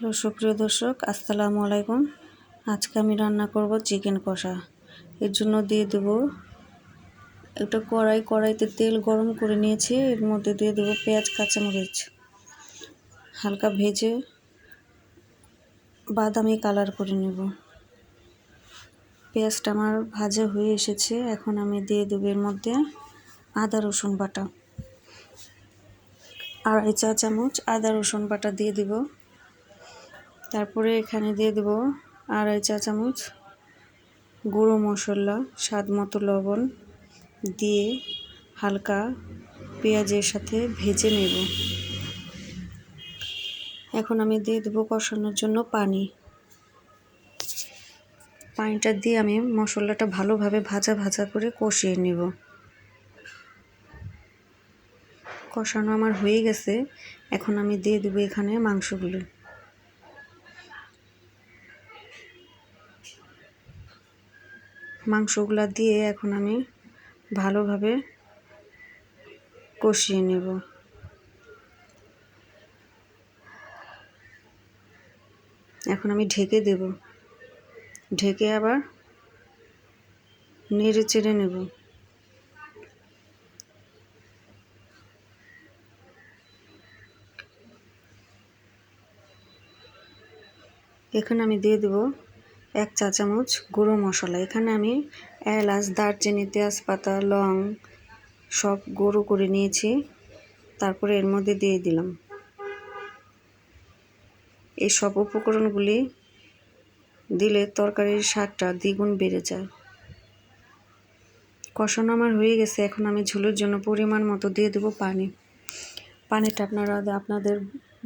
Hello, সুপ্রিয় দর্শক, আসসালামু আলাইকুম। আজকে আমি রান্না করব চিকেন কষা। এর জন্য দিয়ে দেব একটা কড়াই, কড়াইতে তেল গরম করে নিয়েছি। এর মধ্যে দিয়ে দেবো পেঁয়াজ, কাঁচামরিচ। হালকা ভেজে বাদামি কালার করে নেব। পেঁয়াজটা আমার ভাজা হয়ে এসেছে। এখন আমি দিয়ে দেবো এর মধ্যে আদা, রসুন বাটা। আড়াই চা চামচ আদা, রসুন বাটা দিয়ে দিব। তারপরে এখানে দিয়ে দেব আড়াই চা চামচ গুঁড়ো মশলা, স্বাদ মতো লবণ দিয়ে হালকা পেঁয়াজের সাথে ভেজে নেব। এখন আমি দিয়ে দেবো কষানোর জন্য পানি। পানিটা দিয়ে আমি মশলাটা ভালোভাবে ভাজা ভাজা করে কষিয়ে নেব। কষানো আমার হয়ে গেছে। এখন আমি দিয়ে দেবো এখানে মাংসগুলো। মাংসগুলো দিয়ে এখন আমি ভালোভাবে কষিয়ে নেব। এখন আমি ঢেকে দেব। ঢেকে আবার নেড়ে চেড়ে নেব। এখানে আমি দিয়ে দেবো এক চা চামচ গুঁড়ো মশলা। এখানে আমি এলাচ, দারচিনি, তেজপাতা, লং সব গুঁড়ো করে নিয়েছি। তারপরে এর মধ্যে দিয়ে দিলাম। এই সব উপকরণগুলি দিলে তরকারির স্বাদটা দ্বিগুণ বেড়ে যায়। কষানো আমার হয়ে গেছে। এখন আমি ঝোলের জন্য পরিমাণ মতো দিয়ে দেবো পানি। পানিটা আপনারা আপনাদের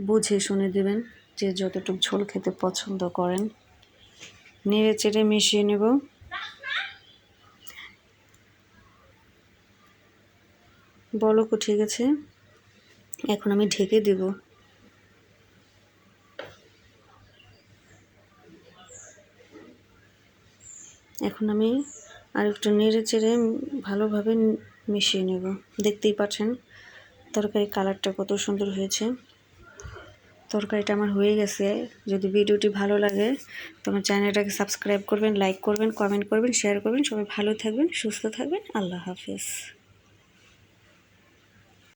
বুঝে শুনে দেবেন যে যতটুকু ঝোল খেতে পছন্দ করেন। নেড়ে চেড়ে মিশিয়ে নেব। বলক উঠে গেছে। এখন আমি ঢেকে দেব। এখন আমি আর একটু নেড়ে চেড়ে ভালোভাবে মিশিয়ে নেব। দেখতেই পাচ্ছেন তরকারি কালারটা কত সুন্দর হয়েছে। তরকারিটা আমার হয়ে গেছে। যদি ভিডিওটি ভালো লাগে, তো আমার চ্যানেলটাকে সাবস্ক্রাইব করবেন, লাইক করবেন, কমেন্ট করবেন, শেয়ার করবেন। সবাই ভালো থাকবেন, সুস্থ থাকবেন। আল্লাহ হাফিজ।